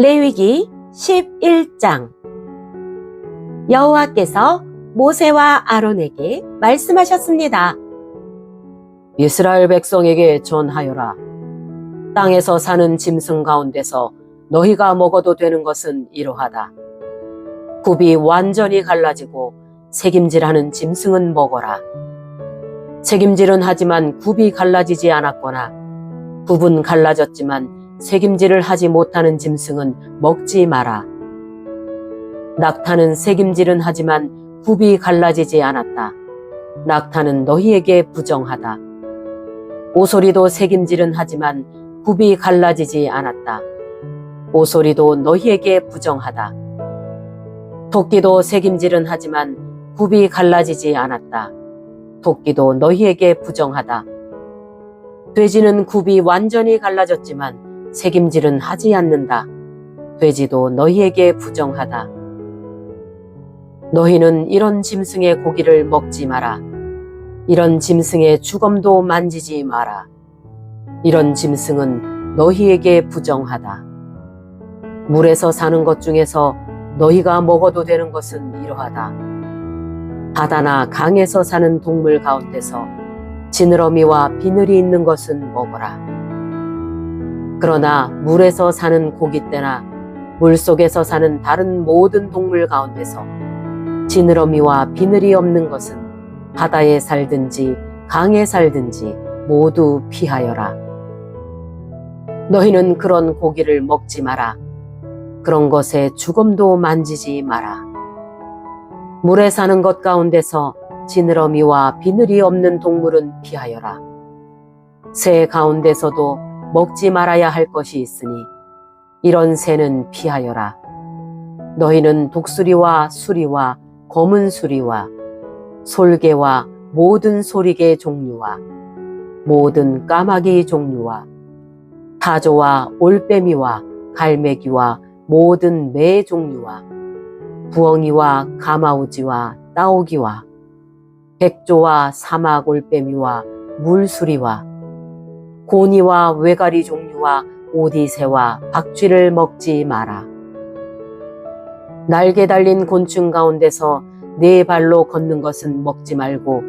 레위기 11장 여호와께서 모세와 아론에게 말씀하셨습니다. 이스라엘 백성에게 전하여라. 땅에서 사는 짐승 가운데서 너희가 먹어도 되는 것은 이러하다. 굽이 완전히 갈라지고 색임질하는 짐승은 먹어라. 색임질은 하지만 굽이 갈라지지 않았거나 굽은 갈라졌지만 색임질을 하지 못하는 짐승은 먹지 마라. 낙타는 색임질은 하지만 굽이 갈라지지 않았다. 낙타는 너희에게 부정하다. 오소리도 색임질은 하지만 굽이 갈라지지 않았다. 오소리도 너희에게 부정하다. 토끼도 색임질은 하지만 굽이 갈라지지 않았다. 토끼도 너희에게 부정하다. 돼지는 굽이 완전히 갈라졌지만 색임질은 하지 않는다. 돼지도 너희에게 부정하다. 너희는 이런 짐승의 고기를 먹지 마라. 이런 짐승의 주검도 만지지 마라. 이런 짐승은 너희에게 부정하다. 물에서 사는 것 중에서 너희가 먹어도 되는 것은 이러하다. 바다나 강에서 사는 동물 가운데서 지느러미와 비늘이 있는 것은 먹어라. 그러나 물에서 사는 고깃대나 물 속에서 사는 다른 모든 동물 가운데서 지느러미와 비늘이 없는 것은 바다에 살든지 강에 살든지 모두 피하여라. 너희는 그런 고기를 먹지 마라. 그런 것에 죽음도 만지지 마라. 물에 사는 것 가운데서 지느러미와 비늘이 없는 동물은 피하여라. 새 가운데서도 먹지 말아야 할 것이 있으니 이런 새는 피하여라. 너희는 독수리와 수리와 검은 수리와 솔개와 모든 소리개 종류와 모든 까마귀 종류와 타조와 올빼미와 갈매기와 모든 매 종류와 부엉이와 가마우지와 따오기와 백조와 사막 올빼미와 물수리와 고니와 외가리 종류와 오디새와 박쥐를 먹지 마라. 날개 달린 곤충 가운데서 네 발로 걷는 것은 먹지 말고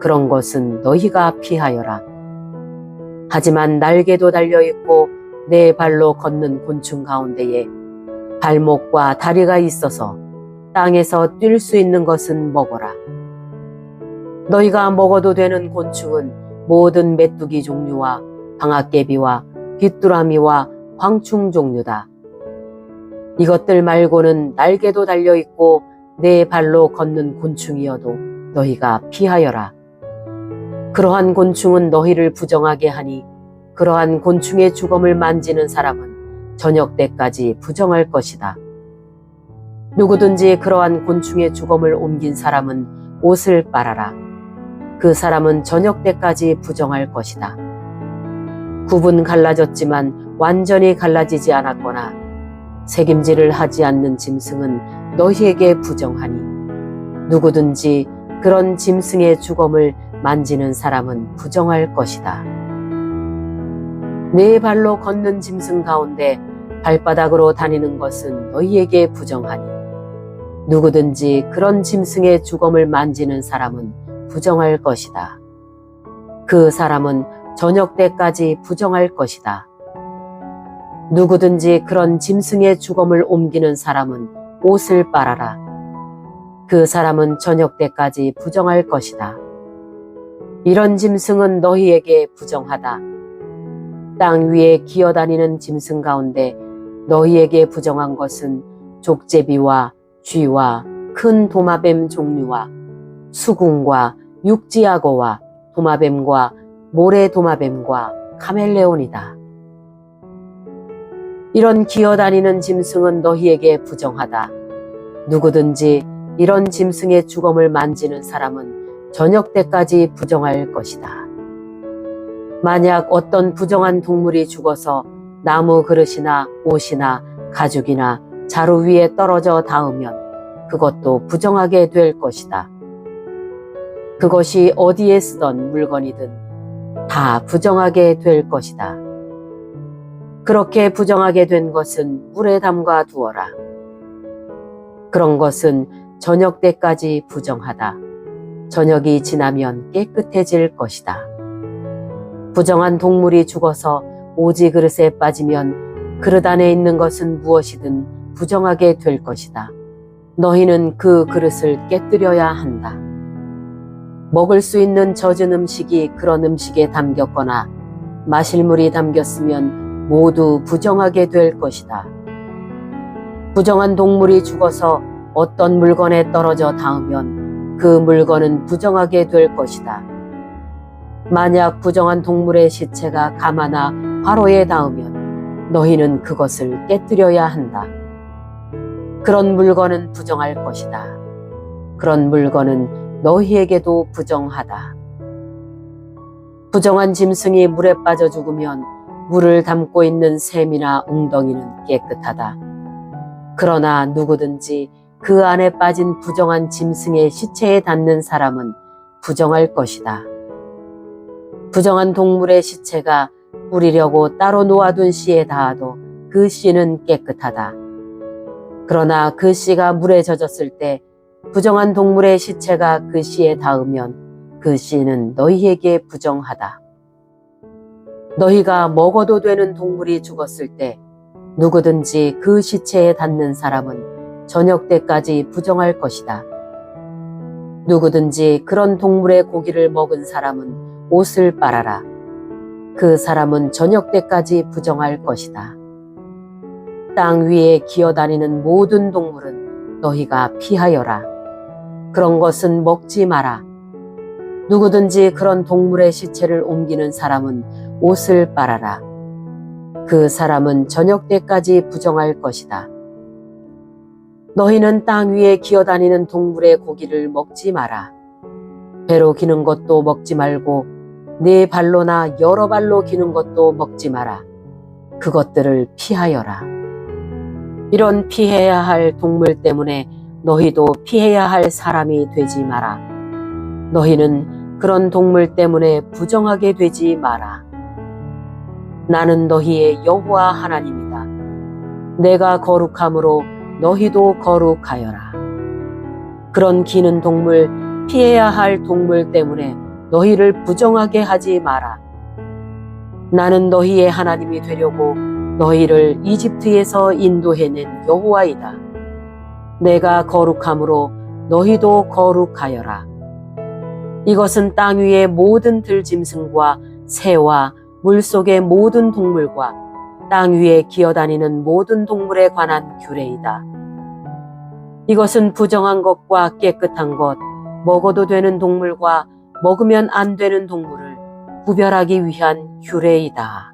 그런 것은 너희가 피하여라. 하지만 날개도 달려 있고 네 발로 걷는 곤충 가운데에 발목과 다리가 있어서 땅에서 뛸 수 있는 것은 먹어라. 너희가 먹어도 되는 곤충은 모든 메뚜기 종류와 방앗개비와 귀뚜라미와 황충 종류다. 이것들 말고는 날개도 달려 있고 네 발로 걷는 곤충이어도 너희가 피하여라. 그러한 곤충은 너희를 부정하게 하니 그러한 곤충의 주검을 만지는 사람은 저녁 때까지 부정할 것이다. 누구든지 그러한 곤충의 주검을 옮긴 사람은 옷을 빨아라. 그 사람은 저녁 때까지 부정할 것이다. 굽은 갈라졌지만 완전히 갈라지지 않았거나 책임질을 하지 않는 짐승은 너희에게 부정하니 누구든지 그런 짐승의 주검을 만지는 사람은 부정할 것이다. 네 발로 걷는 짐승 가운데 발바닥으로 다니는 것은 너희에게 부정하니 누구든지 그런 짐승의 주검을 만지는 사람은 부정할 것이다. 그 사람은 저녁 때까지 부정할 것이다. 누구든지 그런 짐승의 주검을 옮기는 사람은 옷을 빨아라. 그 사람은 저녁 때까지 부정할 것이다. 이런 짐승은 너희에게 부정하다. 땅 위에 기어다니는 짐승 가운데 너희에게 부정한 것은 족제비와 쥐와 큰 도마뱀 종류와 수궁과 육지악어와 도마뱀과 모래 도마뱀과 카멜레온이다. 이런 기어다니는 짐승은 너희에게 부정하다. 누구든지 이런 짐승의 주검을 만지는 사람은 저녁 때까지 부정할 것이다. 만약 어떤 부정한 동물이 죽어서 나무 그릇이나 옷이나 가죽이나 자루 위에 떨어져 닿으면 그것도 부정하게 될 것이다. 그것이 어디에 쓰던 물건이든 다 부정하게 될 것이다. 그렇게 부정하게 된 것은 물에 담가 두어라. 그런 것은 저녁 때까지 부정하다. 저녁이 지나면 깨끗해질 것이다. 부정한 동물이 죽어서 오지 그릇에 빠지면 그릇 안에 있는 것은 무엇이든 부정하게 될 것이다. 너희는 그 그릇을 깨뜨려야 한다. 먹을 수 있는 젖은 음식이 그런 음식에 담겼거나 마실 물이 담겼으면 모두 부정하게 될 것이다. 부정한 동물이 죽어서 어떤 물건에 떨어져 닿으면 그 물건은 부정하게 될 것이다. 만약 부정한 동물의 시체가 가마나 화로에 닿으면 너희는 그것을 깨뜨려야 한다. 그런 물건은 부정할 것이다. 그런 물건은 너희에게도 부정하다. 부정한 짐승이 물에 빠져 죽으면 물을 담고 있는 샘이나 웅덩이는 깨끗하다. 그러나 누구든지 그 안에 빠진 부정한 짐승의 시체에 닿는 사람은 부정할 것이다. 부정한 동물의 시체가 뿌리려고 따로 놓아둔 씨에 닿아도 그 씨는 깨끗하다. 그러나 그 씨가 물에 젖었을 때 부정한 동물의 시체가 그 씨에 닿으면 그 씨는 너희에게 부정하다. 너희가 먹어도 되는 동물이 죽었을 때 누구든지 그 시체에 닿는 사람은 저녁 때까지 부정할 것이다. 누구든지 그런 동물의 고기를 먹은 사람은 옷을 빨아라. 그 사람은 저녁 때까지 부정할 것이다. 땅 위에 기어다니는 모든 동물은 너희가 피하여라. 그런 것은 먹지 마라. 누구든지 그런 동물의 시체를 옮기는 사람은 옷을 빨아라. 그 사람은 저녁 때까지 부정할 것이다. 너희는 땅 위에 기어다니는 동물의 고기를 먹지 마라. 배로 기는 것도 먹지 말고 네 발로나 여러 발로 기는 것도 먹지 마라. 그것들을 피하여라. 이런 피해야 할 동물 때문에 너희도 피해야 할 사람이 되지 마라. 너희는 그런 동물 때문에 부정하게 되지 마라. 나는 너희의 여호와 하나님이다. 내가 거룩함으로 너희도 거룩하여라. 그런 기는 동물, 피해야 할 동물 때문에 너희를 부정하게 하지 마라. 나는 너희의 하나님이 되려고 너희를 이집트에서 인도해낸 여호와이다. 내가 거룩함으로 너희도 거룩하여라. 이것은 땅 위의 모든 들짐승과 새와 물속의 모든 동물과 땅 위에 기어다니는 모든 동물에 관한 규례이다. 이것은 부정한 것과 깨끗한 것, 먹어도 되는 동물과 먹으면 안 되는 동물을 구별하기 위한 규례이다.